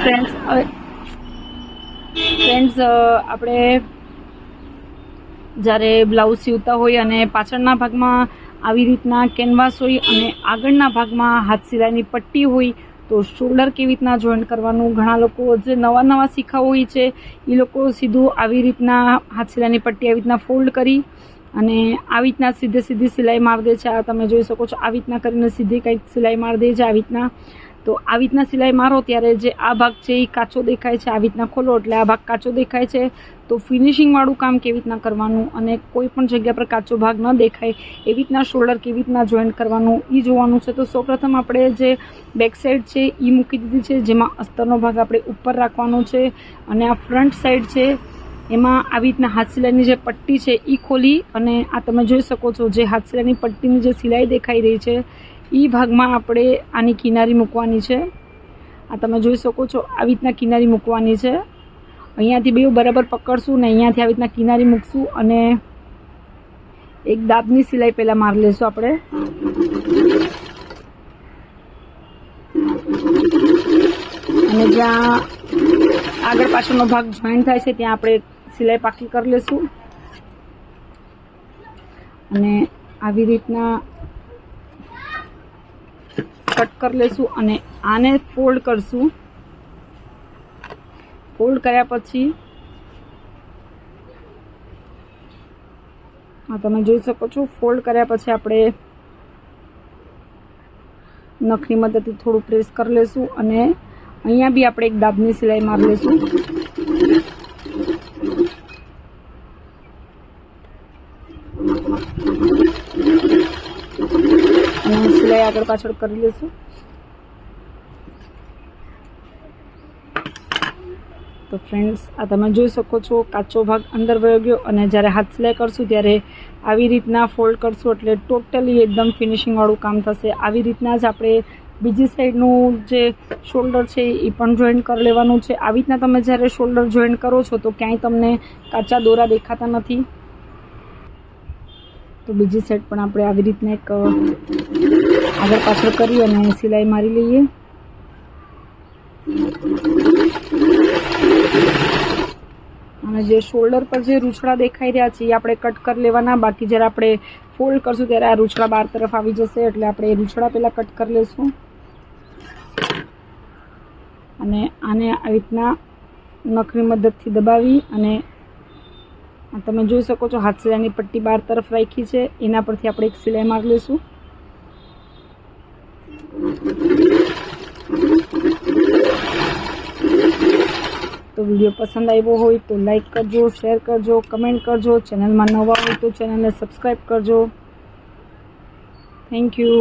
Friends friends આપણે જ્યારે blouse સીવતા હોય અને પાછળના ભાગમાં આવી રીતના કેનવાસ હોય અને આગળના ભાગમાં હાથ સિલાઈની પટ્ટી હોય, તો શોલ્ડર કેવી રીતના જોઈન્ટ કરવાનું? ઘણા લોકો જે નવા નવા શીખા હોય છે, એ લોકો સીધું આવી રીતના હાથ સિલાઈની પટ્ટી આવી રીતના ફોલ્ડ કરી અને આવી રીતના સીધે સીધી સિલાઈ મારી દે છે. આ તમે જોઈ શકો છો આવી રીતના કરીને સીધી કંઈક સિલાઈ મારી દે છે આવી રીતના. તો આવી રીતના સિલાઈ મારો ત્યારે જે આ ભાગ છે એ કાચો દેખાય છે, આવી રીતના ખોલો એટલે આ ભાગ કાચો દેખાય છે. તો ફિનિશિંગવાળું કામ કેવી રીતના કરવાનું અને કોઈ પણ જગ્યા પર કાચો ભાગ ન દેખાય એવી રીતના શોલ્ડર કેવી રીતના જોઈન્ટ કરવાનું એ જોવાનું છે. તો સૌપ્રથમ આપણે જે બેક સાઈડ છે એ મૂકી દીધી છે, જેમાં અસ્તરનો ભાગ આપણે ઉપર રાખવાનો છે અને આ ફ્રન્ટ સાઈડ છે એમાં આવી રીતના હાથ સિલાઈની જે પટ્ટી છે એ ખોલી અને આ તમે જોઈ શકો છો, જે હાથ સિલાઈની પટ્ટીની જે સિલાઈ દેખાઈ રહી છે એ ભાગમાં આપણે આની કિનારી મૂકવાની છે. આ તમે જોઈ શકો છો આવી રીતના કિનારી મૂકવાની છે. અહીંયાથી બે બરાબર પકડશું ને અહીંયાથી આવી રીતના કિનારી મૂકશું અને એક દાબની સિલાઈ પહેલાં મારી લઈશું આપણે. અને જ્યાં આગળ પાછળનો ભાગ જોઈન્ટ થાય છે, ત્યાં આપણે સિલાઈ પાકી કરી લઈશું અને આવી રીતના કટ કરી લઈશું અને આને ફોલ્ડ કરશું. ફોલ્ડ કર્યા પછી, હા, તમે જોઈ શકો છો ફોલ્ડ કર્યા પછી આપણે નખની મદદથી થોડું પ્રેસ કરી લઈશું અને અહીંયા બી આપણે એક દાબની સિલાઈ મારી લઈશું અને સિલાઈ આગળ પાછળ કરી લઈશું. તો ફ્રેન્ડ્સ આ તમે જોઈ શકો છો, કાચો ભાગ અંદર વયો ગયો અને જ્યારે હાથ સિલાઈ કરશું ત્યારે આવી રીતના ફોલ્ડ કરશું એટલે ટોટલી એકદમ ફિનિશિંગવાળું કામ થશે. આવી રીતના જ આપણે બીજી સાઈડનું જે શોલ્ડર છે એ પણ જોઈન્ટ કરી લેવાનું છે. આવી રીતના તમે જ્યારે શોલ્ડર જોઈન્ટ કરો છો તો ક્યાંય તમને કાચા દોરા દેખાતા નથી. તો બીજી સાઈડ પણ આપણે આવી રીતના એક આગળ પાછળ કરી અને સિલાઈ મારી લઈએ. અને જે શોલ્ડર પર જે રૂછડા દેખાઈ રહ્યા છે, એ આપણે કટ કરી લેવાના. બાકી જ્યારે આપણે ફોલ્ડ કરશું ત્યારે આ રૂછડા બાર તરફ આવી જશે, એટલે આપણે એ રૂછડા પહેલાં કટ કરી લઈશું અને આને આવી રીતના નખની મદદથી દબાવી અને તમે જોઈ શકો છો હાથ સિલાઈની પટ્ટી બાર તરફ રાખી છે. એના પરથી આપણે એક સિલાઈ માર લઈશું. તો વીડિયો પસંદ આવ્યો હોય તો લાઈક કરજો શેર કરજો કમેન્ટ કરજો. ચેનલમાં નવા હોય તો ચેનલને સબસ્ક્રાઈબ કરજો. Thank you